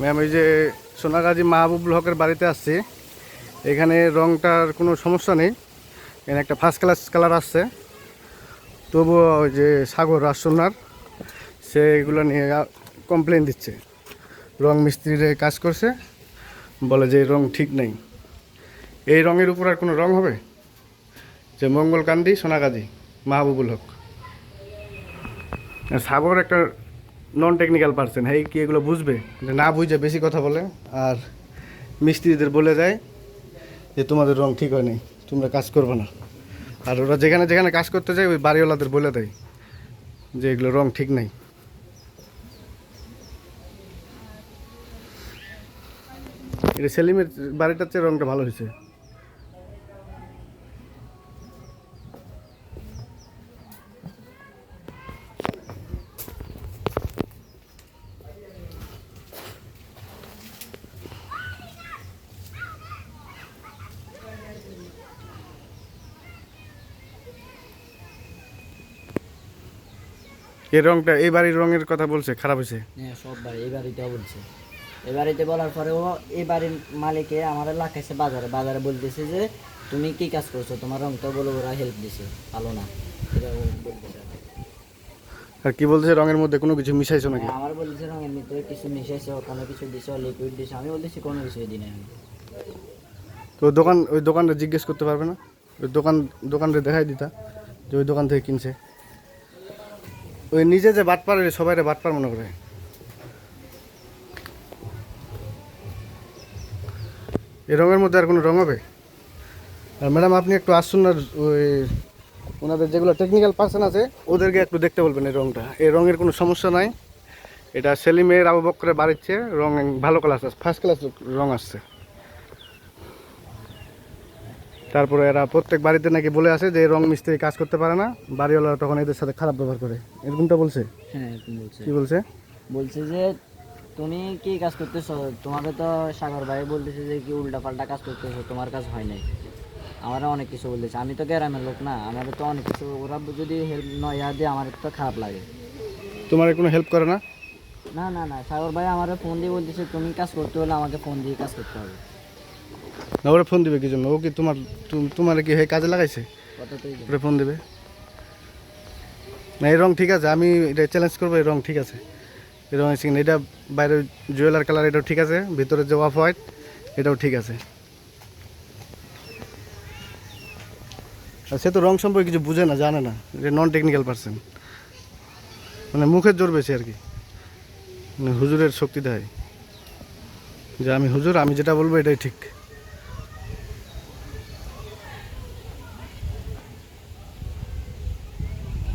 Ma'am, এই যে সোনাগাজী মাহবুবুল হকের বাড়িতে আসছি। এখানে রংটার কোনো সমস্যা নেই। এখানে একটা ফার্স্ট ক্লাস কালার আসছে। তবুও ওই যে সাগর রাজসোনার, সে এগুলো নিয়ে কমপ্লেন দিচ্ছে। রং মিস্ত্রিরে কাজ করছে। বলে যে রং ঠিক নেই। এই রঙের উপর আর কোনো রং হবে? যে মঙ্গলকান্দি সোনাগাজী, মাহবুবুল হক। সাগর একটা নন টেকনিক্যাল পার্সন হ্যাঁ কি এগুলো বুঝবে? না বুঝে বেশি কথা বলে, আর মিস্ত্রিদের বলে যায় যে তোমাদের রং ঠিক হয় নাই তোমরা কাজ করবে না। আর ওরা যেখানে যেখানে কাজ করতে যায়, ওই বাড়িওয়ালাদের বলে দেয় যে এগুলো রং ঠিক নেই। এটা সেলিমের বাড়িটার চেয়ে রংটা ভালো হয়েছে। এই রংটা এই বাড়ির রঙের কথা বলছে খারাপ হয়েছে? হ্যাঁ সব বাড়ি এই বাড়িতেও বলছে। এই বাড়িতে বলার পরেও এই বাড়ির মালিকে আমার লাগাইছে বাজারে। বাজারে বলতেছে যে তুমি কি কাজ করছ? তোমার রং তো বলে ওরা হেল্প দিছে। ভালো না। এটা বলতেছে। আর কি। বলছে রঙের মধ্যে কোনো কিছু মিশাইছো নাকি? হ্যাঁ, আমার বলতেছে রঙের ভিতরে কিছু মিশাইছে কোনো কিছু দিছে লিকুইড দিছে। আমি বলতেছি কোনো কিছুই দিই আমি তো দোকান ওই দোকানটা জিজ্ঞেস করতে পারবে না? ওই দোকান দোকানটা দেখাই দিতা যে ওই দোকান থেকে কিনছে। ওই নিজে যে বাটপার সবাই বাট পার মনে করে। এই রঙের মধ্যে আর কোনো রঙ হবে? আর ম্যাডাম, আপনি একটু আসুন না ওই ওনাদের যেগুলো টেকনিক্যাল পার্সন আছে, ওদেরকে একটু দেখতে বলবেন এই রঙটা। এই রঙের কোনো সমস্যা নাই। এটা সেলিমের আবু বক্করে বাড়িচ্ছে রং ভালো কালার আসছে ফার্স্ট ক্লাস রং আসছে। তারপরে এরা প্রত্যেক বাড়িতে নাকি বলে আসে যে রং মিস্ত্রি কাজ করতে পারে না বাড়িওয়ালা তখন এদের সাথে খারাপ ব্যবহার করে। এরকমটা বলছে? হ্যাঁ এরকম বলছে। কি বলছে? বলছে যে তুমি কি কাজ করতেছো? তোমাকে তো সাগর ভাই বলতেছে যে কি উল্টা পাল্টা কাজ করতেছো? তোমার কাজ হয় নাই। আমারও অনেক কিছু বলতেছে আমি তো গ্রামের লোক না আমারও তো অনেক কিছু ওরা যদি হেল্প নয় ইয়া দিয়ে আমার তো খারাপ লাগে। তোমার কোনো হেল্প করে না? না না না সাগর ভাই আমার ফোন দিয়ে বলতেছে তুমি কাজ করতে হলে আমাকে ফোন দিয়ে কাজ করতে হবে। না ওরা ফোন দিবে কি জন্য? ও কি তোমার তোমার কি হয়ে কাজে লাগাইছে? ওরা ফোন দিবে। না এই রং ঠিক আছে আমি এটা চ্যালেঞ্জ করব এই রং ঠিক আছে। এই রং সিং এটা বাইরে জুয়েলার কালার এটাও ঠিক আছে ভিতরে যে অফ হোয়াইট এটাও ঠিক আছে। আর সে তো রং সম্পর্কে কিছু বুঝে না জানে না এটা নন টেকনিক্যাল পার্সন মানে মুখের জোর বেশি আর কি। মানে হুজুরের শক্তি দেয়। যে আমি হুজুর আমি যেটা বলব এটাই ঠিক।